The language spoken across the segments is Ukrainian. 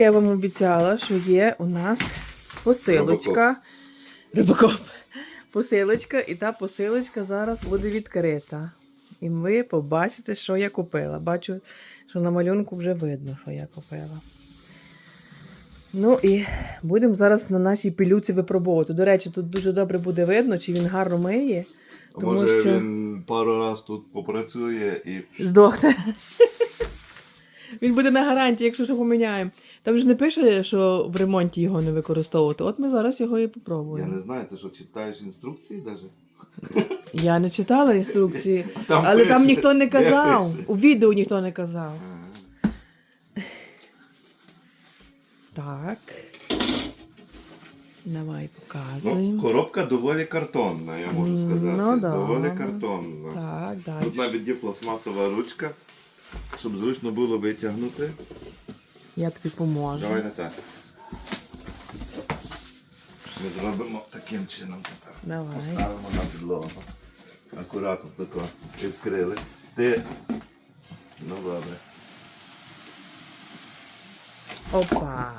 Я вам обіцяла, що є у нас посилочка. Рибакоп. Посилочка, і та посилочка зараз буде відкрита. І ви побачите, що я купила. Бачу, що на малюнку вже видно, що я купила. Ну і будемо зараз на нашій пилюці випробовувати. До речі, тут дуже добре буде видно, чи він гарно миє. Тому Може що- він пару раз тут попрацює і Здохне. Він буде на гарантії, якщо що поміняємо. Там ж не пише, що в ремонті його не використовувати. От ми зараз його і я попробуємо. не знаю, ти що читаєш інструкції навіть? Я не читала інструкції, Там але там пише. ніхто не Де казав. пише? У відео ніхто не казав. Так. Давай Ну, показуємо. коробка доволі картонна, я можу сказати. ну да. Доволі картонна. Так, Тут навіть є пластмасова ручка, щоб зручно було витягнути. Я тобі поможу. Давай не так. Ми зробимо таким чином тепер. Давай. Поставимо на підлогу. Акуратно тако відкрили. Ти. Ну добре. Опа.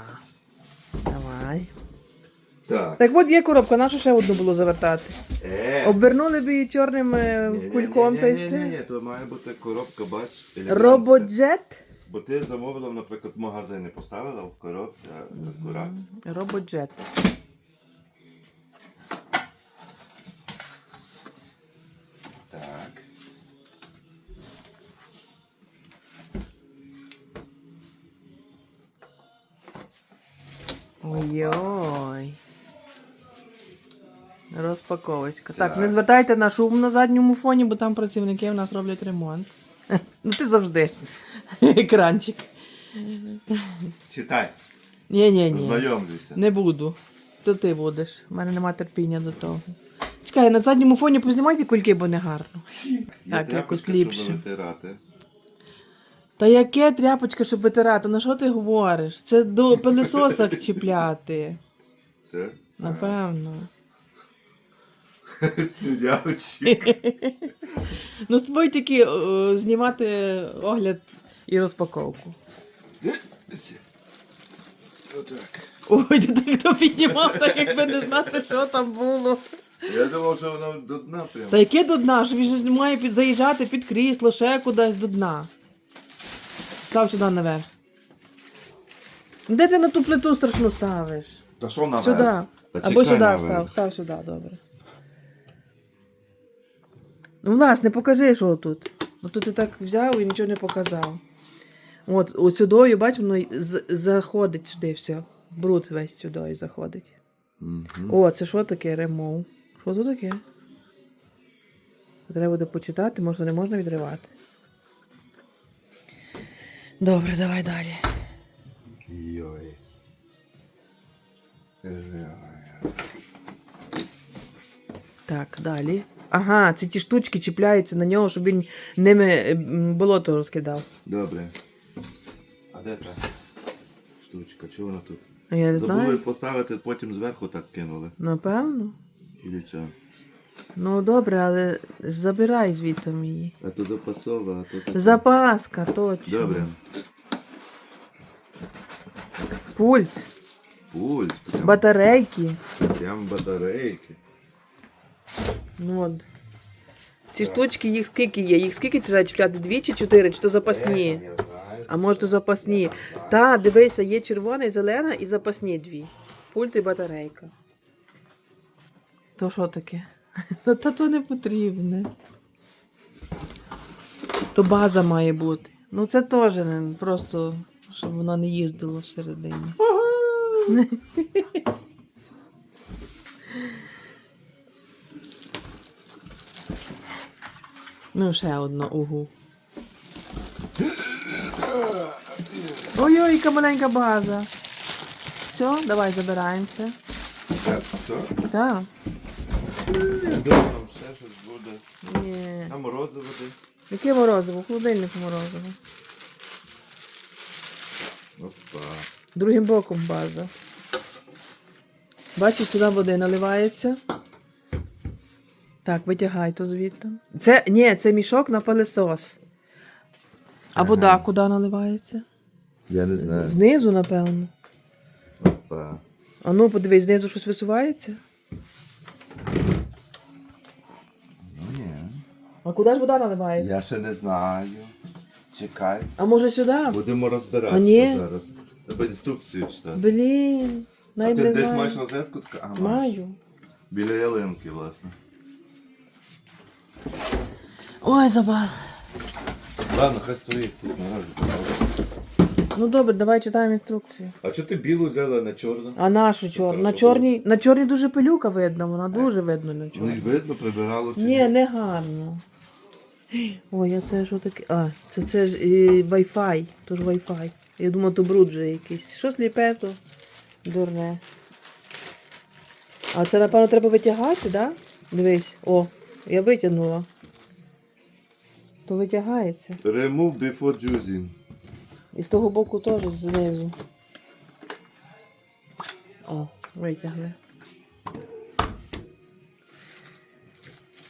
Так. Так от є коробка, нашу ще одну було завертати. Е. Обернули б її чорним е, кульком та й ні, ні, ні, то має бути коробка, бач, елегантська. Рободжет. Бо ти замовила, наприклад, в магазині, поставила в коробці, а акуратно. Рободжет. Так. Ой-ой. Розпаковочка. Так, не звертайте на шум на задньому фоні, бо там працівники в нас роблять ремонт. Ну ти завжди. Екранчик. Читай, Ні, ні, ні. знайомлюйся. Не буду. То ти будеш. У мене немає терпіння до того. Чекай, на задньому фоні познімайте кульки, бо не гарно. Так, якось ліпше. витирати. Та яке тряпочка, щоб витирати? На що ти говориш? Це до пилисоса чіпляти. Так? Напевно. Ну, з тобою тільки е, знімати огляд і розпаковку. Отак. Ой, ти так хто піднімав, так якби не знати, що там було. Я думав, що воно до дна прямо. Та яке до дна? Що він же має під, заїжджати під крісло, ще кудись до дна. Став сюди наверх. Де ти на ту плиту страшну ставиш? Та що наверх? Сюди. Або сюди став. Став сюди, добре. Ну, власне, покажи, що тут. Ну тут ти так взяв і нічого не показав. От, от сюдою, бач, воно заходить сюди все. Бруд весь сюди заходить. Мгм. О, це що таке ремоу? Що це таке? Треба буде почитати, може не можна відривати. Добре, давай далі. Йой. Йой. Так, далі. Ага, це ті штучки чіпляються на нього, щоб він ними е, болото розкидав. Добре. А де та штучка? Чого вона тут? А я не Забули знаю. поставити, потім зверху так кинули. Напевно. Или що? Ну добре, але забирай звідти її. А то запасова, а то так. Запаска, точно. Добре. Пульт, Пульт. Прям, батарейки. прям батарейки. Ну от. Ці штучки, їх скільки є? Їх скільки треба чіпляти? Дві чи чотири, чи то запасні? А може то запасні. Та, дивися, є червона і зелена і запасні дві. Пульт і батарейка. То що таке? Та то не потрібне. То база має бути. Ну це теж не просто, щоб воно не їздило всередині. Ну, ще одно угу. Ой-ой, яка маленька база. Все, давай забираємося. Так, все? Так. Я думаю, там ще щось буде. Ні. Там морозиво десь. Яке морозиво? Холодильник морозиво. Опа. Другим боком база. Бачиш, сюди води наливається. Так, витягай то звідти. Це, ні, це мішок на пилисос. А вода куди наливається? Я не знаю. Знизу, напевно. Опа. А ну, подивись, знизу щось висувається. Ну ні. А куди ж вода наливається? Я ще не знаю. Чекай. А може сюди? Будемо розбиратися А ні. зараз. Треба інструкцію читати. Блін. А ти десь маєш розетку? Така, А, маєш. Маю. Біля ялинки, власне. Ой, забав. Ладно, хай стоїть тут наразі. Ну добре, давай читаємо інструкцію. А чого ти білу взяла а не чорну? А нашу чорну? На чорній, на чорній дуже пилюка видно, вона дуже видно на Ну і чорній. видно, прибирало чи Ні, не гарно. Ой, а це що таке? А, це, це ж і Wi-Fi. То ж Wi-Fi. Я думаю, то бруд же якийсь. Що сліпе, то дурне. А це, напевно, треба витягати, так? Да? Дивись. О, я витягнула. То витягається. Remove before using. І з того боку теж знизу. О, витягли.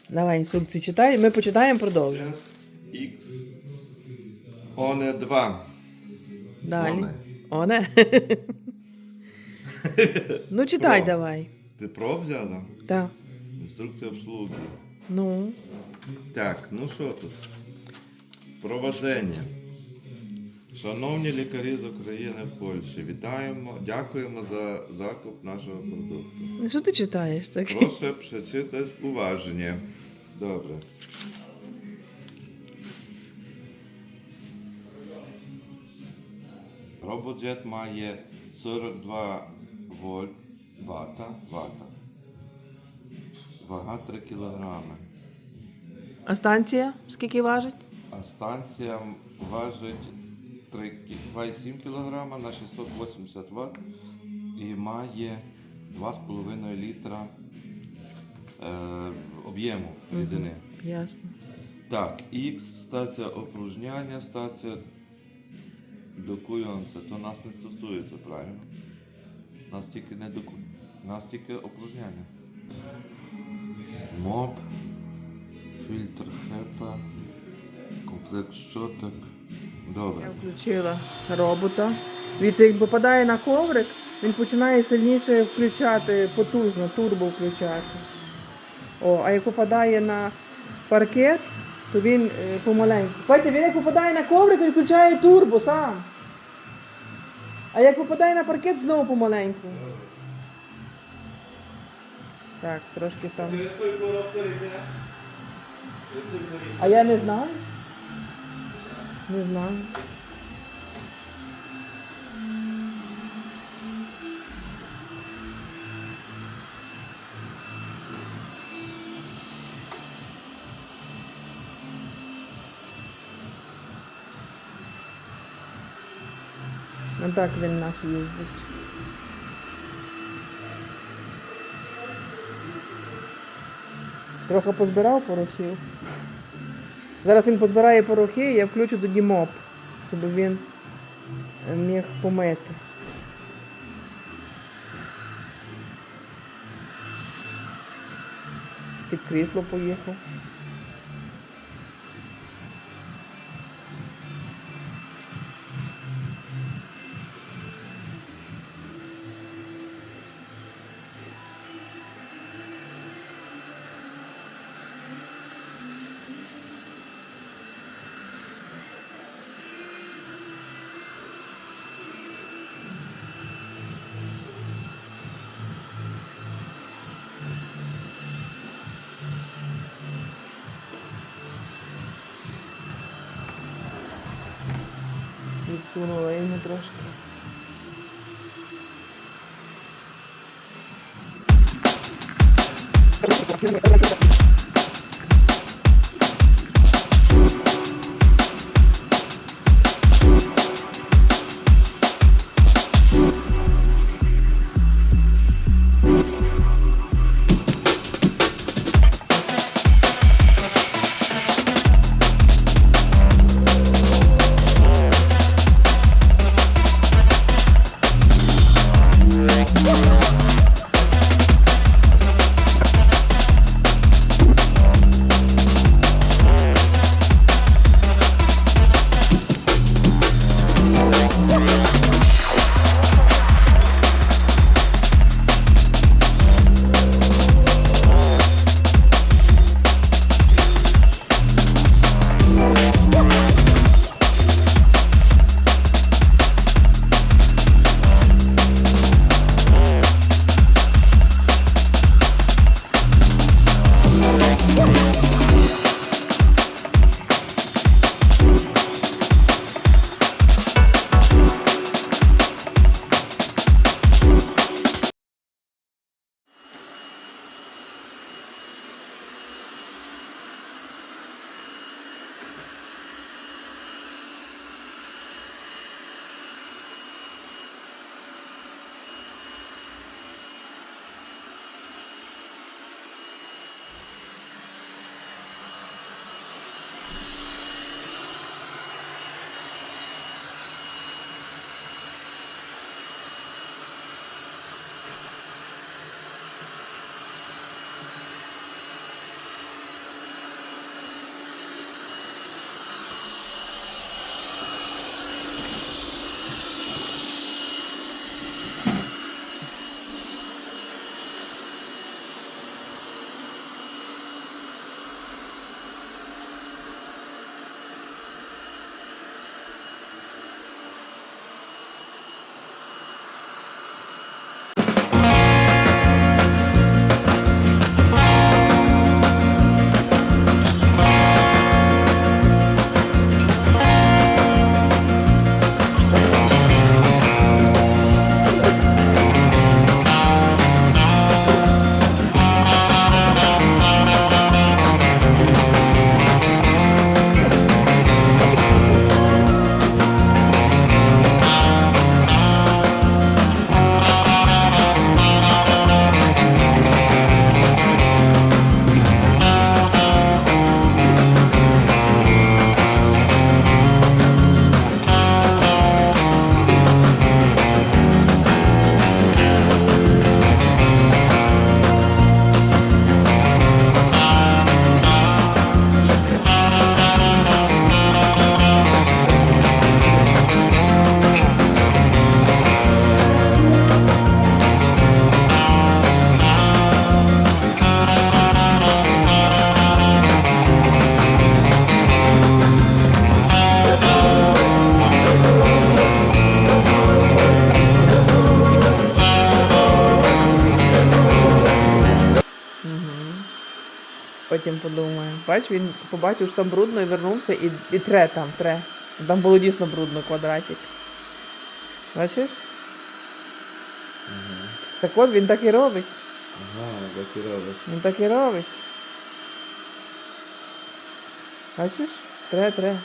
Давай інструкцію читай. Ми почитаємо, продовжимо. X. Оне 2. Далі. Оне. Оне. ну читай Про. давай. Ти про взяла? Так. Інструкція обслуги. Ну. Так, ну що тут? Проведення. Шановні лікарі з України в Польщі, вітаємо, дякуємо за закуп нашого продукту. Ну, Що ти читаєш так? Proszę przeczytać uważnie. Добре. Рободжет має 42 вольт, вата, вата. Вага 3 кілограми. А станція скільки важить? А станція важить 2,7 кг на 680 Вт і має 2,5 літра е, об'єму рідини. Ясно. Так, X стація опружняння, стація докуюється. То нас не стосується, правильно? Нас тільки не доку... Нас тільки опружняння. Моп, фільтр хета, комплект щоток. Добре. Я включила робота. Дивіться, як попадає на коврик, він починає сильніше включати, потужно, турбо включати. О, а як попадає на паркет, то він е, помаленьку. Бачите, він як попадає на коврик, він включає турбо сам. А як попадає на паркет, знову помаленьку. Так, трошки там. А я не знаю. Не знаю. Ну так він нас їздить. Трохи позбирав порохів. Зараз він позбирає порохи, я включу тоді моп, щоб він міг помити. Під крісло поїхав. Відсунула йому трошки. Потім подумає. Бач, він побачив, що там брудно і вернувся і, і тре там, тре. Там було дійсно брудно квадратик. Бачиш? Ага. Так от він так і робить. Ага, так і робиш. Він так і робить. Бачиш? Тре, тре.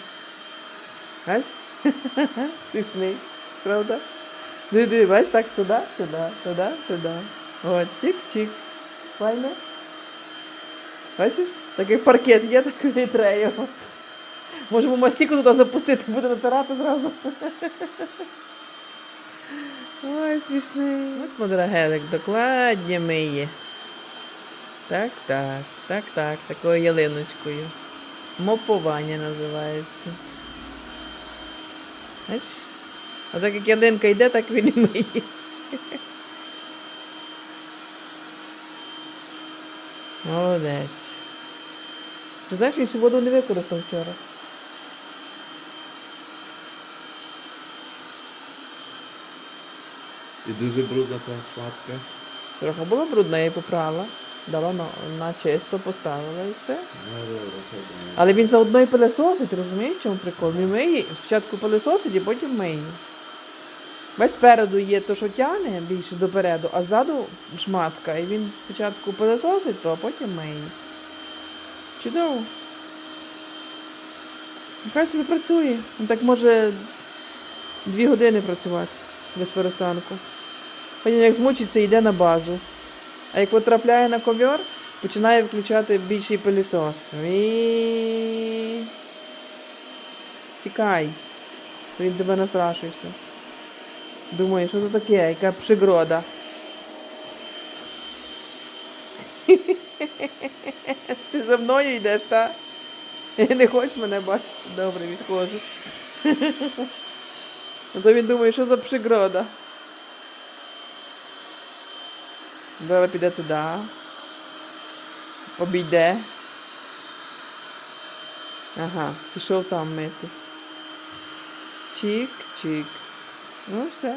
Бач? Смішний, правда? Диви, диви, бач, так туди, сюди, туди, сюди. От, чик-чик. Файно. Бачиш? Такий паркет є, так і тре його. Можемо мастіку туди запустити, буде натирати зразу. Ой, смішний. От модрагелик докладні миє. Так, так, так, так, такою ялиночкою. Мопування називається. Бач? А так як ялинка йде, так він і миє. Молодець. Ти знаєш, він всю воду не використав вчора. І дуже брудна та шапка. Трохи була брудна, я її попрала. Дала на, на чисто, поставила і все. Ну. Але він заодно і пилесосить, розумієш, чому прикол? Він миє, спочатку пилесосить, і потім миє. Весь спереду є то, що тягне більше допереду, а ззаду шматка. І він спочатку пилесосить, то, а потім миє. Чудово. Нехай собі працює. Він так може дві години працювати без перестанку. Потім як змучиться, йде на базу. А як потрапляє на ковер, починає включати більший пилісос. І... Тікай. Він тебе настрашився. Думає, що це таке, яка пригрода. Ти за мною йдеш, та? Не хочеш мене бачити? Добре, відходжу. А то він думає, що за пригрода. Зараз піде туди. Обійде. Ага, пішов там мити. Чик, чик. Ну все.